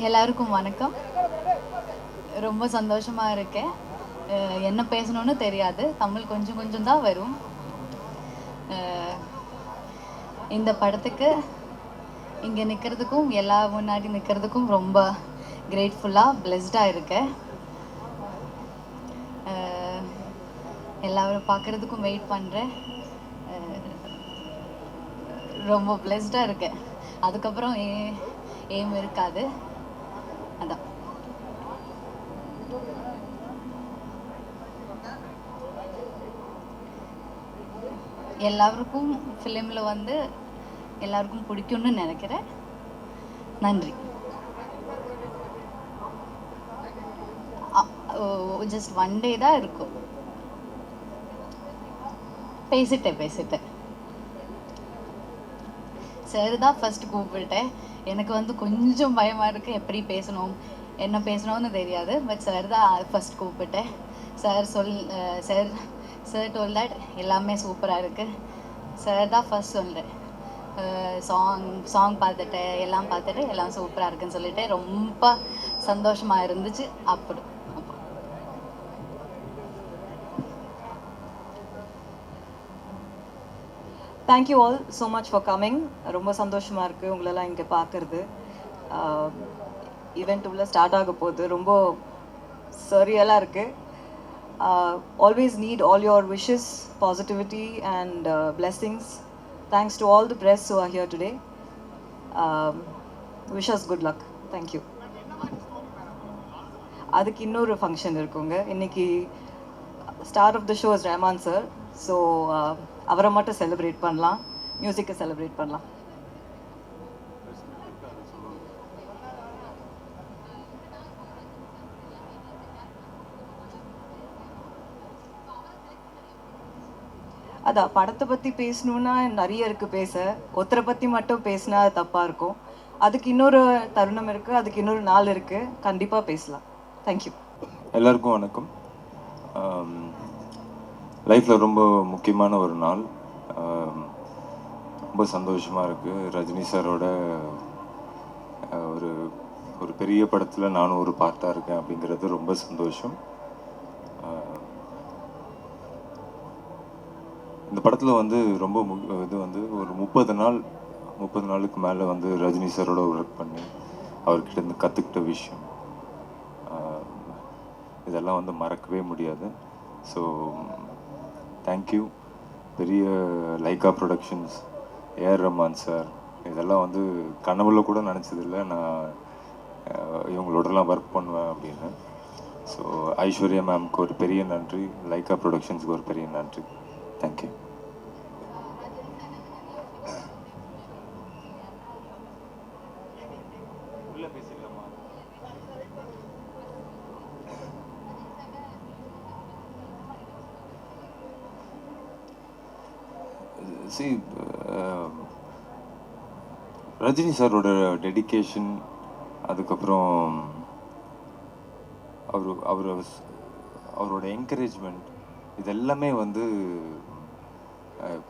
எல்லாருக்கும் வணக்கம். ரொம்ப சந்தோஷமா இருக்கேன். என்ன பேசணும்னு தெரியாது. தமிழ் கொஞ்சம் கொஞ்சம் தான் வரும். இந்த படத்துக்கு இங்கே நிற்கிறதுக்கும் எல்லா முன்னாடி நிற்கிறதுக்கும் ரொம்ப கிரேட்ஃபுல்லாக பிளெஸ்டாக இருக்கேன். எல்லாரும் பார்க்குறதுக்கும் வெயிட் பண்ணுறேன் ரொம்ப பிளெஸ்டாக இருக்கேன். அதுக்கப்புறம் ஏ ஏம் இருக்காது. அதான். எல்லாருக்கும் ஃபிலிமில் வந்து எல்லாருக்கும் பிடிக்கும்னு நினைக்கிறேன். நன்றி. ஜஸ்ட் ஒன் டே தான் இருக்கும். பேசிட்டேன் பேசிட்டேன். சார் தான் ஃபர்ஸ்ட் கூப்பிட்டேன். எனக்கு வந்து கொஞ்சம் பயமாக இருக்குது எப்படி பேசணும் என்ன பேசணும்னு தெரியாது பட் சார் தான் ஃபர்ஸ்ட் கூப்பிட்டேன். சார் சொல் சார் சார் டோல் தட் எல்லாமே சூப்பராக இருக்குது சார் தான் ஃபர்ஸ்ட் சொல்கிறேன் சாங் சாங் பார்த்துட்டு எல்லாம் பார்த்துட்டு எல்லாம் சூப்பராக இருக்குன்னு சொல்லிட்டு ரொம்ப சந்தோஷமாக இருந்துச்சு. அப்படி. Thank you all so much for coming ரொம்ப சந்தோஷமாக இருக்குது உங்களெல்லாம் இங்கே பார்க்குறது. ஈவெண்ட் உள்ள ஸ்டார்ட் ஆக போகுது. ரொம்ப சரியலாக இருக்குது always need all your wishes positivity and blessings thanks to all the press who are here today wish us good luck thank you அதுக்கு இன்னொரு ஃபங்க்ஷன் இருக்குங்க. இன்னைக்கு star of the show is Rahman sir so அவரை மட்டும் celebrate பண்ணலாம். மியூசிக்கை celebrate பண்ணலாம். அதான் படத்தை பற்றி பேசணுன்னா நிறைய இருக்குது பேச. ஒருத்தரை பற்றி மட்டும் பேசினா தப்பாக இருக்கும். அதுக்கு இன்னொரு தருணம் இருக்குது அதுக்கு இன்னொரு நாள் இருக்குது கண்டிப்பாக பேசலாம். தேங்க்யூ எல்லாருக்கும் வணக்கம். லைஃப்பில் ரொம்ப முக்கியமான ஒரு நாள். ரொம்ப சந்தோஷமாக இருக்குது ரஜினி சாரோட ஒரு ஒரு பெரிய படத்தில் நானும் ஒரு பார்ட்டாக இருக்கேன் அப்படிங்கிறது ரொம்ப சந்தோஷம். இந்த படத்தில் வந்து ரொம்ப மு- இது வந்து ஒரு முப்பது நாள் முப்பது நாளுக்கு மேலே வந்து ரஜினி சாரோட ஒர்க் பண்ணி அவர்கிட்ட இருந்து கற்றுக்கிட்ட விஷயம். இதெல்லாம் வந்து மறக்கவே முடியாது. ஸோ தேங்க்யூ பெரிய Lyca productions A R Rahman sir இதெல்லாம் வந்து கனவுல கூட நினச்சதில்ல. நான் இவங்களோடலாம் ஒர்க் பண்ணுவேன் அப்படின்னு. ஸோ ஐஸ்வர்யா மேம்க்கு ஒரு பெரிய நன்றி. லைக்கா ப்ரொடக்ஷன்ஸ்க்கு ஒரு பெரிய நன்றி. தேங்க்யூ சி ரஜினி சாரோட டெடிகேஷன் அதுக்கப்புறம் அவர் அவர் அவரோட என்கரேஜ்மெண்ட் இது எல்லாமே வந்து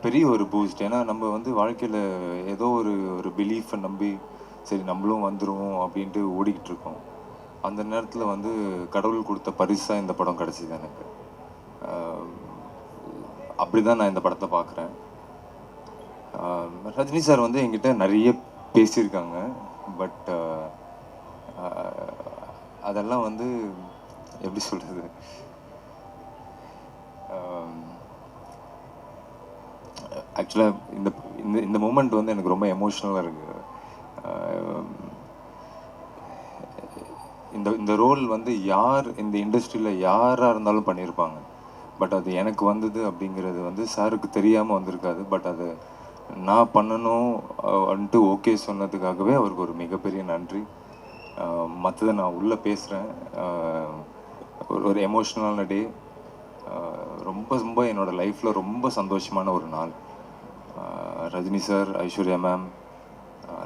பெரிய ஒரு பூஸ்ட் ஏன்னா நம்ம வந்து வாழ்க்கையில் ஏதோ ஒரு ஒரு பிலீஃபை நம்பி சரி நம்மளும் வந்துடுவோம் அப்படின்ட்டு ஓடிக்கிட்டு இருக்கோம். அந்த நேரத்தில் வந்து கடவுள் கொடுத்த பரிசாக இந்த படம் கிடச்சிது எனக்கு. அப்படி தான் நான் இந்த படத்தை பார்க்குறேன். ரஜினி சார் வந்து என்கிட்ட நிறைய பேசியிருக்காங்க. பட் அதெல்லாம் வந்து எப்படி சொல்கிறது ஆக்சுவலாக இந்த இந்த இந்த மூமெண்ட் வந்து எனக்கு ரொம்ப எமோஷ்னலாக இருக்குது இந்த இந்த ரோல் வந்து யார் இந்த இண்டஸ்ட்ரியில் யாராக இருந்தாலும் பண்ணியிருப்பாங்க. பட் அது எனக்கு வந்தது அப்படிங்கிறது வந்து சாருக்கு தெரியாமல் வந்திருக்காது. பட் அது நான் பண்ணணும் வந்துட்டு ஓகே சொன்னதுக்காகவே அவருக்கு ஒரு மிகப்பெரிய நன்றி. மற்றதை நான் உள்ளே பேசுகிறேன் ஒரு ஒரு எமோஷ்னலான டே ரொம்ப ரொம்ப என்னோடய லைஃப்பில் ரொம்ப சந்தோஷமான ஒரு நாள். Rajini sir Aishwarya ma'am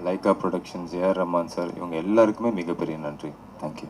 Lyca productions A R Rahman sir இவங்க எல்லாருக்குமே மிகப்பெரிய நன்றி. தேங்க்யூ